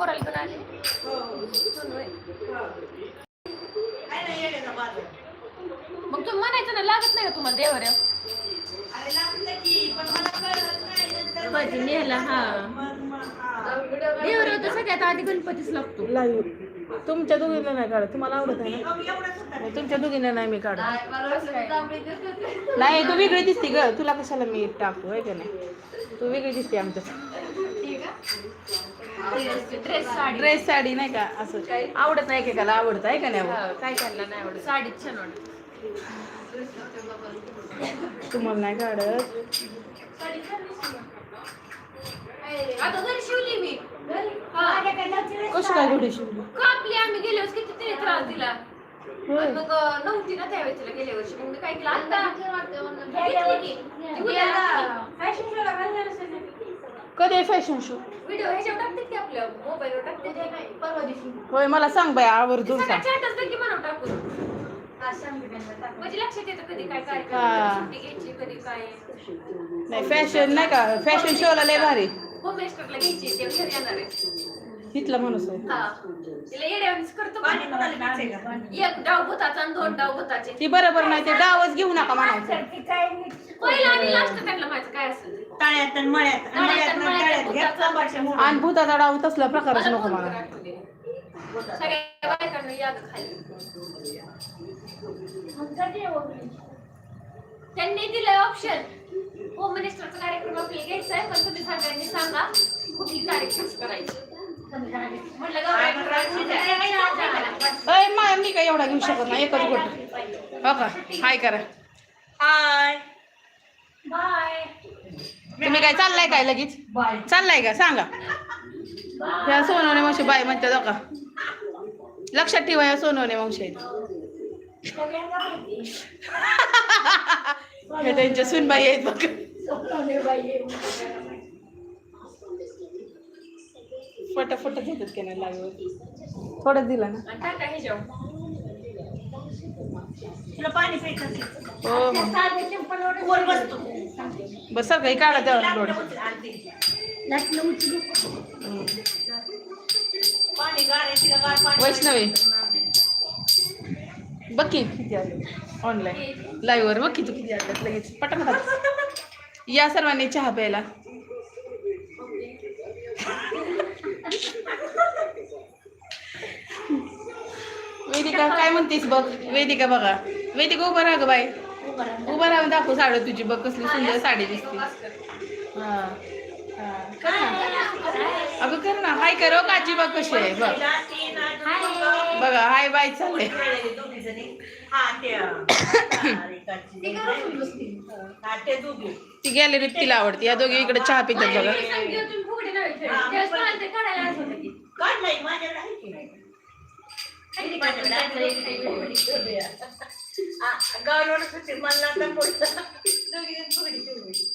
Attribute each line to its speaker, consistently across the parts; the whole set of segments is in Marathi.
Speaker 1: पोराला घेऊन आले. मग तुम्ही म्हणायचं ना लागत नाही का तुम्हाला देवर कधी नेला हा. देवर तर सगळ्यात आधी गणपतीच लागतो.
Speaker 2: लाईव्ह तुमच्या दोघींना नाही काढत. तुम्हाला आवडत आहे ना? नाही, तुमच्या दोघींना नाही मी काढत. नाही तू वेगळी दिसते ग. तुला कशाला मी टाकू आहे का नाही? तू वेगळी दिसते आमच्या
Speaker 1: ड्रेस साडी.
Speaker 2: ड्रेस साडी नाही का? असं. आवडत नाही एकेकाला आवडत आहे का नाही? आवडत?
Speaker 1: हा, काय नाही आवडत. साडीच छान वाटत.
Speaker 2: तुम्हाला नाही काढत
Speaker 1: आता घरी शिवली मी. हा.
Speaker 2: कसं काय घोडी शिवली?
Speaker 1: कापली आम्ही गेल्या वर्षी किती तिने त्रास दिला. आणि मग अं, नव्हती ना त्यावेळेस तिला गेल्या वर्षी. मग मी काय केलं? आता घेतली की. ती उद्या
Speaker 2: कधी आहे फॅशन शो?
Speaker 1: व्हिडिओ ह्याच्यावर टाकते की आपल्या मोबाईलवर टाकते ते नाही परवा दिवशी.
Speaker 2: होय मला सांग बाय आवर्जून सांग.
Speaker 1: चॅटच की म्हणून टाकून म्हणजे लक्षात येतं कधी काय कार्यक्रम
Speaker 2: हा.
Speaker 1: सुट्टी घ्यायची कधी काय.
Speaker 2: नाही फॅशन नाही का? फॅशन शोला लय भारी.
Speaker 1: होम मिनिस्टरला घ्यायची ते घरी येणार आहे.
Speaker 2: इथला माणूस आहे.
Speaker 1: हा. तिला येड्यावानीच करतो का? एक डाव भूताचा आणि दोन डाव भूताचे.
Speaker 2: ती बरोबर नाही ते डावच घेऊ नका म्हणायचं.
Speaker 1: पहिला आणि लास्ट त्यांना माझं काय असेल.
Speaker 3: तळ्यात आणि मळ्यात आणि
Speaker 1: तळ्यात आणि
Speaker 3: मळ्यात
Speaker 1: मळ्यात
Speaker 3: आणि तळ्यात घ्या तंबाखू मोडून.
Speaker 2: आणि भूताचा डाव तसला प्रकारच नको मला.
Speaker 1: करा आठवणी. सगळ्या बायकांना याद खाली. त्यांनी दिलंय ऑप्शन होम मिनिस्टरचा कार्यक्रम आपल्याला घ्यायचा आहे पण तुम्ही सगळ्यांनी सांगा कुठली तारीख फिक्स करायची. म्हटलं गं,
Speaker 2: अय मा मी काय एवढा घेऊ शकत नाही एकच गोट हो का? हाय करा.
Speaker 3: हाय
Speaker 2: तुम्ही काय चाललाय काय लगेच? चाललाय का? सांगा. या सोनवणे मावशी बाय म्हणतात का लक्षात ठेवा या सोनवणे मावशी आहेत. हे त्यांच्या सुनबाई आहेत बघ. फटाफट घेतात नाही थोडं दिलं ना.
Speaker 3: तुला पाणी प्यायचं असेल.
Speaker 2: हो हो
Speaker 3: वर बसतो.
Speaker 2: बरं सर काही काढा त्यावर लोड.
Speaker 3: पाणी आहे, तिला पाणी
Speaker 2: वैष्णवी. बघ की. किती आले? ऑनलाईन लाईव्हवर बघ की तू किती आले लगेच. पटापट या सर्वांनी चहा प्यायला. वेदिका काय म्हणतेस बघ? वेदिका बघा. वेदिका उभं राहा ग बाय उभं राहून दाखव साडी तुझी. बघ कसली सुंदर साडी दिसते. हा. हा. कर ना. अगं कर ना. हाय करो काची बघ कशी आहे. बघ. बघा हाय बाय चालले.
Speaker 3: हा, हा. ती
Speaker 2: गॅलरीत तिला आवडते. या दोघी इकडे चहा पितात बघा.
Speaker 1: मला.
Speaker 3: माझ्याकडे आहे. हा, आता. दोघी जणी फुगडी?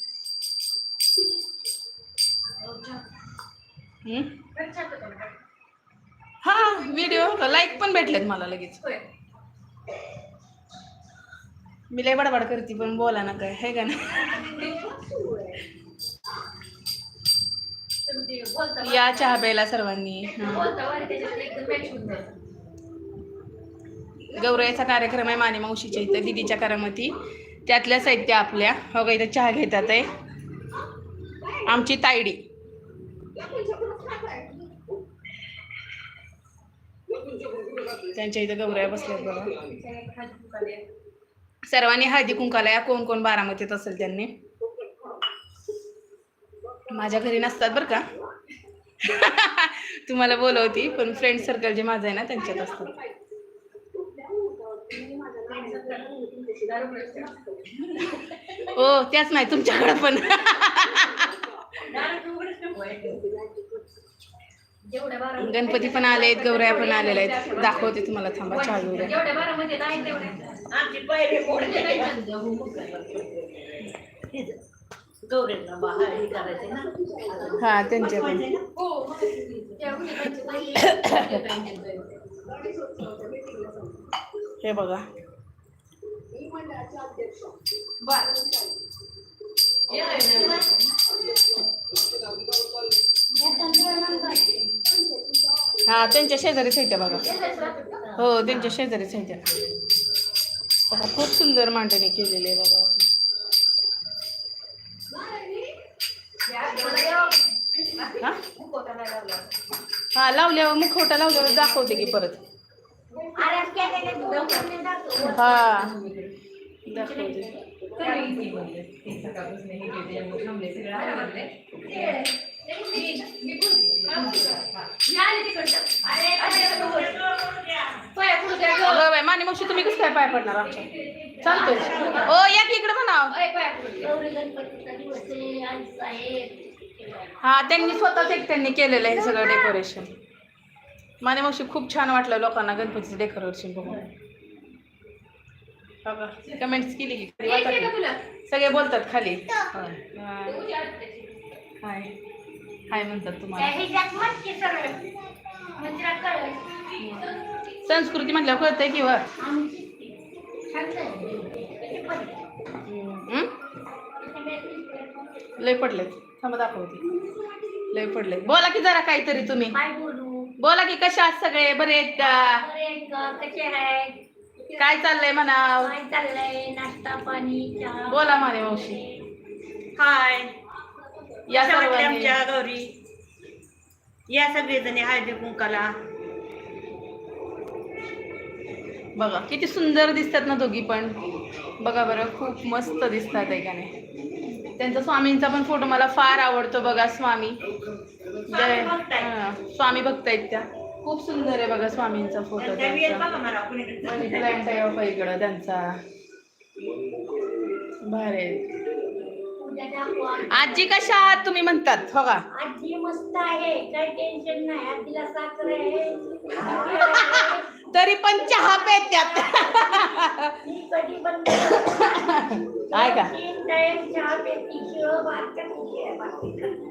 Speaker 2: हा व्हिडिओ लाईक पण भेटलेत मला लगेच. मी लय बडबड करते पण बोला ना काय हे का ना
Speaker 1: तुम्ही ते बोलता
Speaker 2: या चहा प्यायला सर्वांनी गौरयाचा कार्यक्रम आहे माने मावशीच्या इथं दिदीच्या करामती. त्यातल्या साहित्य आपल्या. हो का इथं चहा घेतात आहे आमची तायडी. त्यांच्या इथं गौरया बसल्यात बघा. सर्वांनी हळदी कुंकाला या कोण कोण बारामतीत असेल त्यांनी. माझ्या घरी नसतात बरं का? तुम्हाला बोलवती पण फ्रेंड सर्कल जे माझं आहे ना त्यांच्यात असतात. हो त्याच नाही तुमच्याकडे पण.
Speaker 3: गणपती पण आले आहेत गौऱ्या पण आलेल्या आहेत. दाखवते तुम्हाला थांबा चालू घेऊ हे
Speaker 2: हा त्यांच्या पण.
Speaker 1: हो नाही.
Speaker 2: हे
Speaker 1: बरं.
Speaker 2: हा त्यांच्या शेजारीच त्या बघा? हो त्यांच्या शेजारीच त्या बघा खूप सुंदर मांडणी केलेली आहे बघा हा
Speaker 1: मुखवटा नाही लावला.
Speaker 2: हा लावल्यावर मुखवटा लावल्यावर दाखवते की परत. हा माने मावशी तुम्ही कसं काय पाय पडणार आमच्या? चालतोय. ओ या इकडे म्हणाव हा त्यांनी स्वतःच एक त्यांनी केलेलं आहे हे सगळं डेकोरेशन. माने मावशी खूप छान वाटलं लोकांना गणपतीचं डेकोरेशन बघून. कमेंट्स केली की खाली वाटत? सगळे बोलतात खाली. हाय. हाय म्हणतात तुम्हाला. संस्कृती म्हटल्यावर कळतंय की वर? लय पडलेत. थांबा दाखवते. लय पडले बोला की जरा काहीतरी तुम्ही.
Speaker 3: बोलू.
Speaker 2: की कशा आहात सगळे? बरे आहेत का? काय चाललंय म्हणाव?
Speaker 3: काय चाललंय? नाश्ता पाणी चहा.
Speaker 2: बोला माने मावशी.
Speaker 4: हाय.
Speaker 2: या
Speaker 4: आमच्या गौरी? या सगळेजणी हळदी कुंकाला
Speaker 2: बघा किती सुंदर दिसतात ना दोघी पण. बघा बरं खूप मस्त दिसतात आहे का नाही त्यांचा स्वामींचा पण फोटो मला फार आवडतो बघा स्वामी जय.
Speaker 4: भक्त आहेत.
Speaker 2: हा, स्वामी भक्त आहेत त्या. खूप सुंदर आहे बघा स्वामींचा फोटो आहे बाबा इकडं त्यांचा. भारी. आजी कशा आहात तुम्ही म्हणतात हो का?
Speaker 3: आजी मस्त आहे काही टेन्शन नाही. आजीला साखर आहे.
Speaker 2: तरी पण चहा पेत्यात
Speaker 3: कधी पण
Speaker 2: आहे का?
Speaker 3: तीन टाइम चहा पेती शिळ भात बाकी.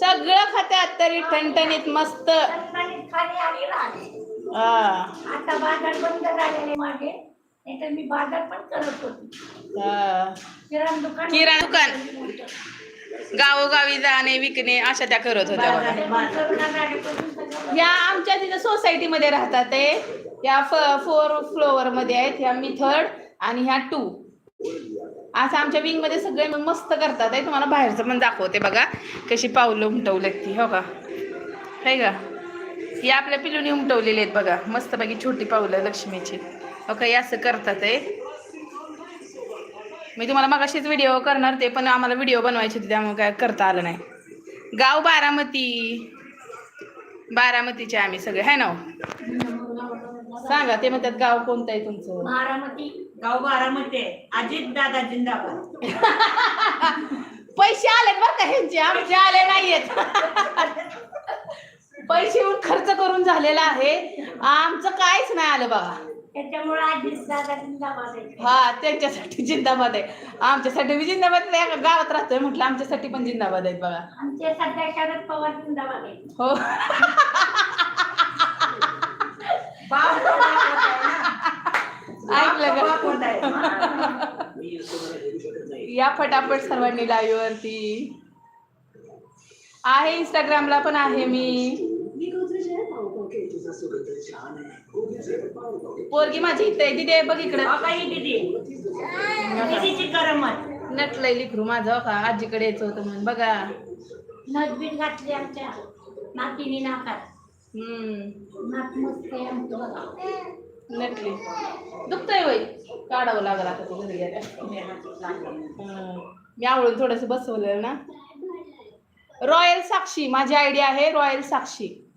Speaker 2: सगळं खात्यात तरी ठणठणीत मस्त.
Speaker 3: आता बाजार बंद झालेले माझे. नाहीतर मी बाजार पण करत होती. किराणा दुकान
Speaker 2: किराणा दुकान. गावोगावी जाणे विकणे अशा त्या करत होत्या या आमच्या तिथं सोसायटीमध्ये राहतात ते. या फोर फ्लोअरमध्ये आहेत. ह्या मी थर्ड आणि ह्या टू. असं आमच्या विंगमध्ये सगळे मग मस्त करतात आहे. तुम्हाला बाहेरचं पण दाखवते बघा. कशी पावलं उमटवलेत ती हो का? आहे का? ही आपल्या पिलूनी उमटवलेली आहेत बघा. मस्तपैकी छोटी पावलं लक्ष्मीची. हो का? असं करतात आहे. मी तुम्हाला मगाशीच व्हिडिओ करणार ते पण आम्हाला व्हिडिओ बनवायचे होते त्यामुळे काय करता आलं नाही. गाव बारामती. बारामतीचे आम्ही सगळे है ना हो? सांगा ते म्हणतात गाव कोणतं आहे तुमचं?
Speaker 3: बारामती.
Speaker 4: गाव बारामध्ये अजित दादा जिंदाबाद.
Speaker 2: पैसे आलेत बरं का ह्यांचे आमचे आले नाहीयेत. पैसे येऊन खर्च करून झालेला आहे. आमचं काहीच नाही आलं बघा.
Speaker 3: त्याच्यामुळे आजी दादा जिंदाबाद आहे.
Speaker 2: हा त्यांच्यासाठी जिंदाबाद आहे. आमच्यासाठी बी जिंदाबाद आहे. एका गावात राहतोय म्हटलं आमच्यासाठी पण जिंदाबाद आहेत बघा.
Speaker 3: आमचे सध्या शरद पवार जिंदाबाद आहे.
Speaker 2: हो
Speaker 4: बाप दाखवत आहे ना.
Speaker 2: ऐकलं
Speaker 4: बाप
Speaker 2: का? या फटाफट सर्वांनी लाईव्ह वरती. आहे इंस्टाग्रामला पण आहे मी. पोरगी माझी इथे आहे. तिथे बघ इकडे. नटलंय लिखरू माझं का आजीकडे यायचं होतं म्हणून. बघा.
Speaker 3: नदबीन घातली आमच्या. नातीने नाकात.
Speaker 2: नटली दुखतंय वय काढावं लागलं आता तू घरी गेल्या. मी आवडून थोडस बसवलेलं ना. रॉयल साक्षी. माझी आयडिया आहे रॉयल साक्षी.